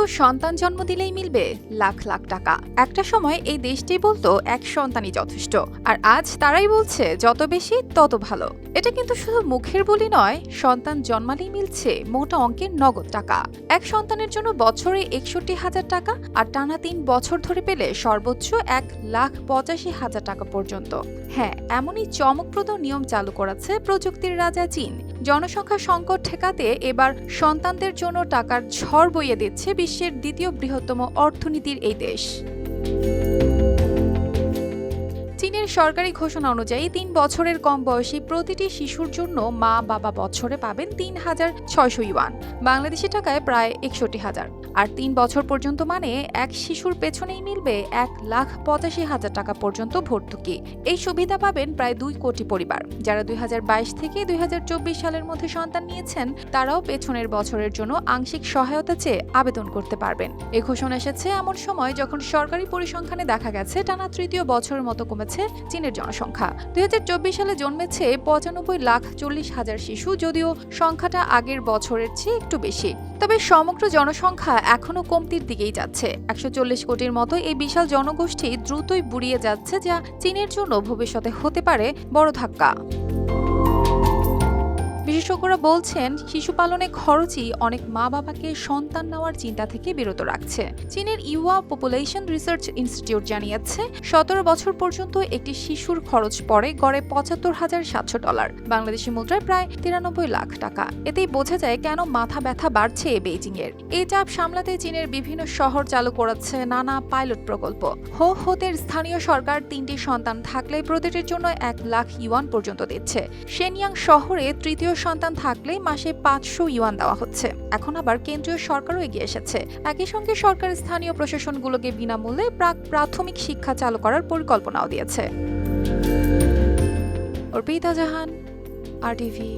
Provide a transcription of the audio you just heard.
শুধু সন্তান জন্ম দিলেই মিলবে লাখ লাখ টাকা। একটা সময় এই দেশটি বলতো, এক সন্তানই যথেষ্ট। আর আজ তারাই বলছে, যত বেশি, তত ভালো। এটা কিন্তু শুধু মুখের বলি নয়, সন্তান জন্মালেই মিলছে মোটা অঙ্কের নগদ টাকা। এক সন্তানের জন্য বছরে একষট্টি হাজার টাকা, আর টানা তিন বছর ধরে পেলে সর্বোচ্চ এক লাখ পঁচাশি হাজার টাকা পর্যন্ত। হ্যাঁ এমনই চমকপ্রদ নিয়ম চালু করেছে প্রযুক্তির রাজা চীন। জনসংখ্যা সংকট ঠেকাতে এবার সন্তানদের জন্য টাকার ঝড় বইয়ে দিচ্ছে বিশ্বের দ্বিতীয় বৃহত্তম অর্থনীতির এই দেশ। চীনের সরকারি ঘোষণা অনুযায়ী তিন বছরের কম বয়সী প্রতিটি শিশুর জন্য মা বাবা বছরে পাবেন তিন হাজার ছয়শো ইউয়ান, বাংলাদেশি টাকায় প্রায় একষট্টি হাজার। আর তিন বছর পর্যন্ত মানে এক শিশুর পেছনেই মিলবে এক লাখ পঁচাশি হাজার টাকা পর্যন্ত ভর্তুকি। এই সুবিধা পাবেন প্রায় দুই কোটি পরিবার। যারা দু হাজার বাইশ থেকে দু হাজার চব্বিশ সালের মধ্যে সন্তান নিয়েছেন, তারাও পেছনের বছরের জন্য আংশিক সহায়তা চেয়ে আবেদন করতে পারবেন। এ ঘোষণা এসেছে এমন সময় যখন সরকারি পরিসংখ্যানে দেখা গেছে, টানা তৃতীয় বছরের মতো কমেছে চীনের জনসংখ্যা। দুই হাজার চব্বিশ সালে জন্মেছে পঁচানব্বই লাখ চল্লিশ হাজার শিশু, যদিও সংখ্যাটা আগের বছরের চেয়ে একটু বেশি। তবে সমগ্র জনসংখ্যা এখনও কমতির দিকেই যাচ্ছে। একশো চল্লিশ কোটির মতো এই বিশাল জনগোষ্ঠী দ্রুতই বুড়িয়ে যাচ্ছে, যা চীনের জন্য ভবিষ্যতে হতে পারে বড় ধাক্কা। বিশেষজ্ঞরা বলছেন শিশু পালনে খরচই অনেক মা বাবাকে সন্তান নেওয়ার চিন্তা থেকে বিরত রাখছে। চীনের ইউয়া পপুলেশন রিসার্চ ইনস্টিটিউট জানিয়েছে, সতেরো বছর পর্যন্ত একটি শিশুর খরচ পড়ে গড়ে পঁচাত্তর হাজার সাতশো ডলার। বাংলাদেশি মুদ্রায় প্রায় তিরানব্বই লাখ টাকা। এতেই বোঝা যায় কেন মাথা ব্যথা বাড়ছে বেইজিং এর এই চাপ সামলাতে চীনের বিভিন্ন শহর চালু করেছে নানা পাইলট প্রকল্প। হো হোতের স্থানীয় সরকার তিনটি সন্তান থাকলে প্রতিটির জন্য এক লাখ ইউয়ান পর্যন্ত দিচ্ছে। সেনিয়াং শহরে তৃতীয় সন্তান থাকলে মাসে পাঁচশো ইউয়ান দেওয়া হচ্ছে। এখন আবার কেন্দ্রীয় সরকারও এগিয়ে এসেছে। একই সঙ্গে সরকার স্থানীয় প্রশাসনগুলোকে বিনামূল্যে প্রাক প্রাথমিক শিক্ষা চালু করার পরিকল্পনাও দিয়েছে। অর্পিতা জাহান আর টিভি